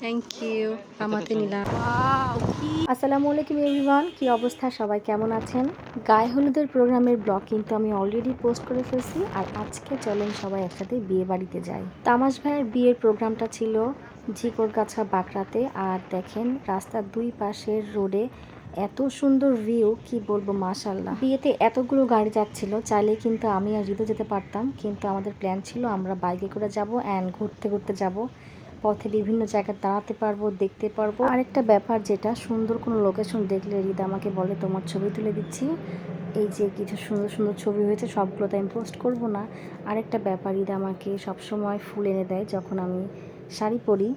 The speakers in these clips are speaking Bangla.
থ্যাংক ইউ আমাতে নিলাম আসসালামু আলাইকুম এভরিওয়ান কি অবস্থা? সবাই কেমন আছেন? গায়ে হলুদের প্রোগ্রামের ব্লগ কিন্তু আমি অলরেডি পোস্ট করে ফেলছি আর আজকে চলেন সবাই একসাথে বিয়ে বাড়িতে যাই। তামাশ ভাইয়ের বিয়ের প্রোগ্রামটা ছিল ঝিকরগাছা বাঁকড়াতে আর দেখেন রাস্তার দুই পাশের রোডে এত সুন্দর ভিউ কি বলব মাশাল্লাহ বিয়েতে এতগুলো গাড়ি যাচ্ছিল, চাইলে কিন্তু আমি আর রিদু যেতে পারতাম। কিন্তু আমাদের প্ল্যান ছিল, আমরা বাইকে করে যাব অ্যান্ড ঘুরতে ঘুরতে যাব। পথে বিভিন্ন জায়গায় দাঁড়াতে পারব, দেখতে পারব। আরেকটা ব্যাপার যেটা, সুন্দর কোনো লোকেশন দেখলে রিদা আমাকে বলে, তোমার ছবি তুলে দিচ্ছি। এই যে কিছু সুন্দর সুন্দর ছবি হয়েছে সবগুলো তো আমি পোস্ট করব না। আরেকটা ব্যাপার রিদা আমাকে সবসময় ফুল এনে দেয় যখন আমি শাড়ি পরি।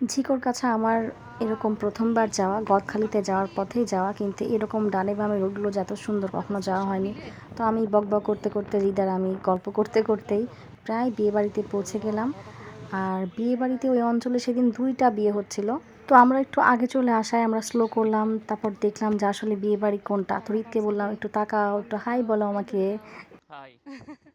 ঝিকর কাছে আমার এরকম প্রথমবার যাওয়া গদখালিতে যাওয়ার পথেই যাওয়া কিন্তু এরকম ডানে বামে রোডগুলো যত সুন্দর কখনো যাওয়া হয়নি। তো আমি বক বক করতে করতে রিদার আমি গল্প করতে করতেই প্রায় বিয়ে বাড়িতে পৌঁছে গেলাম। আর বিয়ে বাড়িতে ওই অঞ্চলে সেদিন দুইটা বিয়ে হচ্ছিল। তো আমরা একটু আগে চলে আসায় আমরা স্লো করলাম তারপর দেখলাম যে আসলে বিয়ে বাড়ি কোনটা। তো রিতকে বললাম একটু তাকাও একটু হাই বলো আমাকে। হাই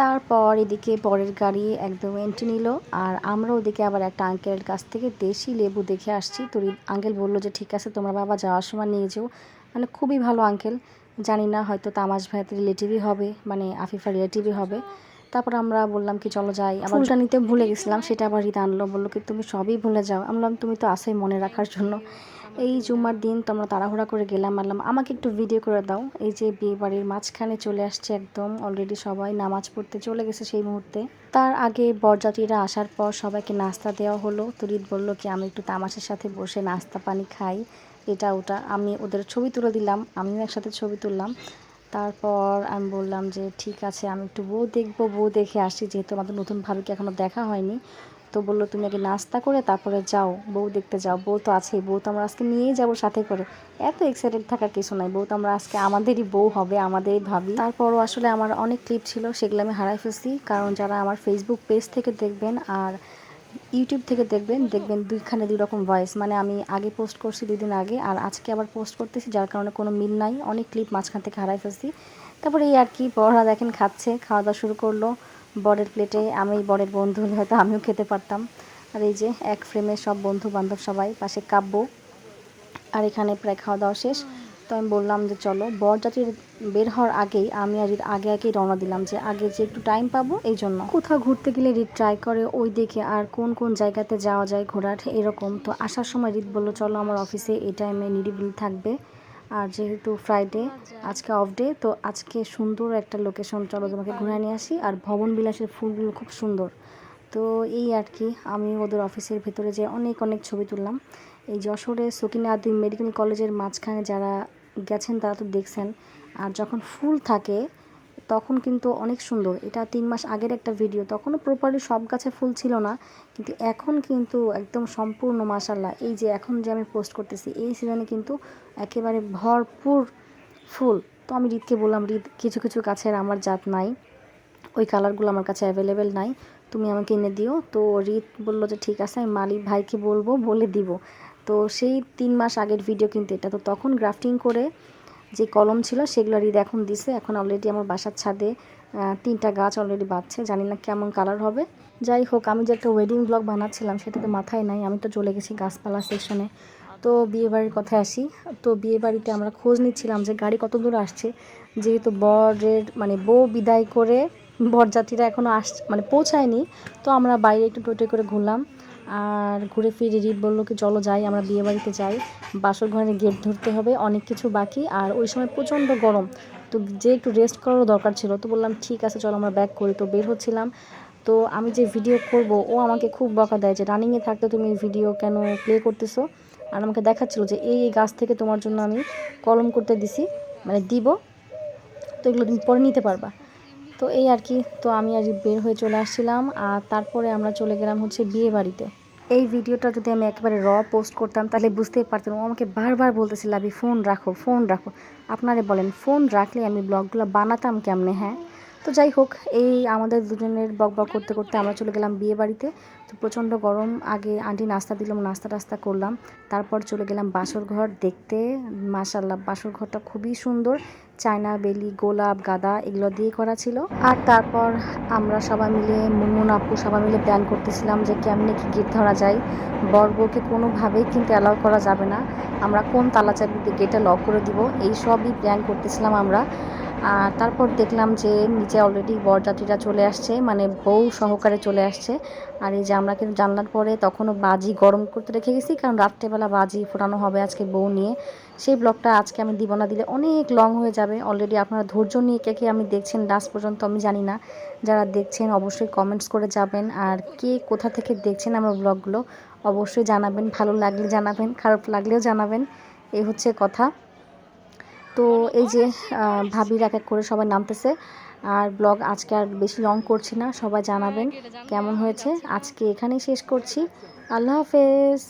তারপর এদিকে পরের গাড়ি একদম এন্ট্রি নিল। আর আমরা ওদিকে আবার একটা আঙ্কেলের কাছ থেকে দেশি লেবু দেখে আসছি। তো আঙ্কেল বলল যে ঠিক আছে তোমরা বাবা যাওয়ার সময় নিয়ে যেও। মানে খুবই ভালো আঙ্কেল জানি না হয়তো তামাজ ভাইয়াতে রিলেটিভই হবে মানে আফিফা রিলেটিভই হবে। তারপর আমরা বললাম কি চলো যাই। আবার ফুলটা নিতে ভুলে গেছিলাম সেটা আবার রিতা আনলো বলল কি তুমি সবই ভুলে যাও। আমি বললাম তুমি তো আসোই মনে রাখার জন্য। এই জুমার দিন তো আমরা তাড়াহুড়া করে গেলাম বললাম আমাকে একটু ভিডিও করে দাও। এই যে বিয়ে বাড়ির মাঝখানে চলে আসছে একদম অলরেডি সবাই নামাজ পড়তে চলে গেছে সেই মুহূর্তে। তার আগে বরযাত্রীরা আসার পর সবাইকে নাস্তা দেওয়া হলো। তরিত বলল কি, আমি একটু তামাশের সাথে বসে নাস্তা পানি খাই। এটা, ওটা। আমি ওদের ছবি তুলে দিলাম, আমিও একসাথে ছবি তুললাম। তারপর আমি বললাম যে, ঠিক আছে, আমি একটু বউ দেখব, বউ দেখে আসি যেহেতু আমাদের নতুন ভাবিকে এখনও দেখা হয়নি। তো বলল, তুমি আগে নাস্তা করে তারপরে যাও। বউ দেখতে যাও। বউ তো আছেই। বউ তো আমরা আজকে নিয়েই যাব সাথে করে। এত এক্সাইটেড থাকার কিছু নাই। বউ তো আমরা আজকে আমাদেরই বউ হবে, আমাদেরই ভাবি। তারপরও আসলে আমার অনেক ক্লিপ ছিল, সেগুলো আমি হারাই ফেলছি। কারণ যারা আমার ফেসবুক পেজ থেকে দেখবেন আর ইউটিউব থেকে দেখবেন দেখবেন দুইখানে দুই রকম ভয়েস মানে আমি আগে পোস্ট করছি দুই দিন আগে আর আজকে আবার পোস্ট করতেছি, যার কারণে কোনো মিল নাই। অনেক ক্লিপ মাঝখান থেকে হারাই ফেলছি। তারপরে এই আর কি, বড়রা দেখেন খাচ্ছে খাওয়া দাওয়া শুরু করল। বরের প্লেটে আমি, বরের বন্ধু হলে হয়তো আমিও খেতে পারতাম। আর এই যে এক ফ্রেমে সব বন্ধু বান্ধব সবাই, পাশে কাব্য। আর এখানে প্রায় খাওয়া দাওয়া শেষ। তো আমি বললাম যে, চলো বরযাত্রীর বের হওয়ার আগেই আমি আর রিত আগে আগেই রওনা দিলাম যে, আগে যে একটু টাইম পাবো, এই জন্য। কোথাও ঘুরতে গেলে রিত ট্রাই করে ওই দেখে আর কোন কোন জায়গাতে যাওয়া যায় ঘোরার, এরকম। তো আসার সময় রিত বলল, চলো আমার অফিসে এই টাইমে নিরিবিলি থাকবে। আর যেহেতু ফ্রাইডে আজকে অফ ডে তো আজকে সুন্দর একটা লোকেশন চলো তোমাকে ঘুরে নিয়ে আসি। আর ভবন বিলাসের ফুলগুলো খুব সুন্দর। তো এই আর কি, আমি ওদের অফিসের ভেতরে যে অনেক অনেক ছবি তুললাম। এই যশোরে সকিনা আদি মেডিকেল কলেজের মাঝখানে যারা গেছেন, তারা তো দেখছেন। আর যখন ফুল থাকে তখন কিন্তু অনেক সুন্দর। এটা তিন মাস আগের একটা ভিডিও তখনও প্রপারলি সব গাছে ফুল ছিল না। কিন্তু এখন কিন্তু একদম সম্পূর্ণ মাসাল্লাহ এই যে এখন যে আমি পোস্ট করতেছি, এই সিজনে কিন্তু একেবারে ভরপুর ফুল। তো আমি রিতকে বললাম, রিত, কিছু কিছু গাছের আমার জাত নাই। ওই কালারগুলো আমার কাছে অ্যাভেলেবেল নাই। তুমি আমাকে এনে দিও। তো রিত বলল যে, ঠিক আছে, আমি মালিক ভাইকে বলব, বলে দিব। তো সেই তিন মাস আগের ভিডিও কিন্তু এটা। তো তখন গ্রাফটিং করে যে কলম ছিল সেগুলো রিদ এখন দিছে। এখন অলরেডি আমার বাসার ছাদে তিনটা গাছ অলরেডি বাঁচছে জানি না কেমন কালার হবে। যাই হোক, আমি যে একটা ওয়েডিং ব্লগ বানাচ্ছিলাম সেটা তো মাথায় নাই। আমি তো চলে গেছি গাছপালা সেকশনে তো বিয়ে বাড়ির কথায় আসি। তো বিয়ে বাড়িতে আমরা খোঁজ নিচ্ছিলাম যে গাড়ি কত দূর আসছে। যেহেতু বরের মানে বউ বিদায় করে বরযাত্রীরা এখনও আস মানে পৌঁছায়নি। তো আমরা বাইরে একটু টোটে করে ঘুরলাম। আর ঘুরে ফিরে রিত বলল কি, চলো যাই, আমরা বিয়ে বাড়িতে যাই। বাসর ঘরে গেট ধরতে হবে, অনেক কিছু বাকি। আর ওই সময় প্রচণ্ড গরম, তো যে একটু রেস্ট করারও দরকার ছিল, তো বললাম, ঠিক আছে, চলো আমরা ব্যাক করি। তো বের হচ্ছিলাম। তো আমি যে ভিডিও করব, ও আমাকে খুব বকা দেয় যে, রানিংয়ে থাকতে তুমি ভিডিও কেন প্লে করতেছো? আর আমাকে দেখাচ্ছিলো যে, এই এই গাছ থেকে তোমার জন্য আমি কলম করতে দিছি মানে দিব, তো এগুলো তুমি পরে নিতে পারবা। তো এই আর কি, তো আমি আর বের হয়ে চলে আসছিলাম। আর তারপরে আমরা চলে গেলাম হচ্ছে বিয়ে বাড়িতে। এই ভিডিওটা যদি আমি একেবারে র পোস্ট করতাম, তাহলে বুঝতেই পারতাম ও আমাকে বারবার বলতেছিল লাবি ফোন রাখো ফোন রাখো। আপনারে বলেন ফোন রাখলে আমি ব্লগগুলো বানাতাম কেমনে? হ্যাঁ তো যাই হোক, এই আমাদের দুজনের বক বক করতে করতে আমরা চলে গেলাম বিয়ে বাড়িতে। তো প্রচণ্ড গরম, আগে আন্টি নাস্তা দিলাম নাস্তা টাস্তা করলাম। তারপর চলে গেলাম বাসর ঘর দেখতে। মাশাল্লাহ বাসর ঘরটা খুবই সুন্দর। চায়না, বেলি, গোলাপ, গাদা এগুলো দিয়ে করা ছিল। আর তারপর আমরা সবাই মিলে মুনমুন আপু সবাই মিলে প্ল্যান করতেছিলাম যে কেমনে কি গেট ধরা যায়। বর্গকে কোনোভাবেই কিন্তু অ্যালাউ করা যাবে না। আমরা কোন তালা চাবি গেটটা লক করে দিব, এই সবই প্ল্যান করতেছিলাম আমরা। আর তারপর দেখলাম যে নিচে অলরেডি বরযাত্রীরা চলে আসছে মানে বউ সহকারে চলে আসছে। আর এই যে আমরা কিন্তু জানলার পরে তখনও বাজি গরম করতে রেখে গেছি, কারণ রাত্রেবেলা বাজি ফোটানো হবে আজকে বউ নিয়ে। সেই ব্লগটা আজকে আমি দিব না দিলে অনেক লং হয়ে যাবে। অলরেডি আপনারা ধৈর্য নিয়ে কে কে আমি দেখছেন লাস্ট পর্যন্ত আমি জানি না। যারা দেখছেন অবশ্যই কমেন্টস করে যাবেন। আর কে কোথা থেকে দেখছেন আমার ব্লগগুলো অবশ্যই জানাবেন। ভালো লাগলে জানাবেন, খারাপ লাগলেও জানাবেন। এই হচ্ছে কথা। তো এই যে ভাবি ভাবির এক এক করে সবাই নামতেছে। আর ব্লগ আজকে আর বেশি লং করছি না, সবাই জানাবেন কেমন হয়েছে। আজকে এখানেই শেষ করছি। আল্লাহ হাফেজ।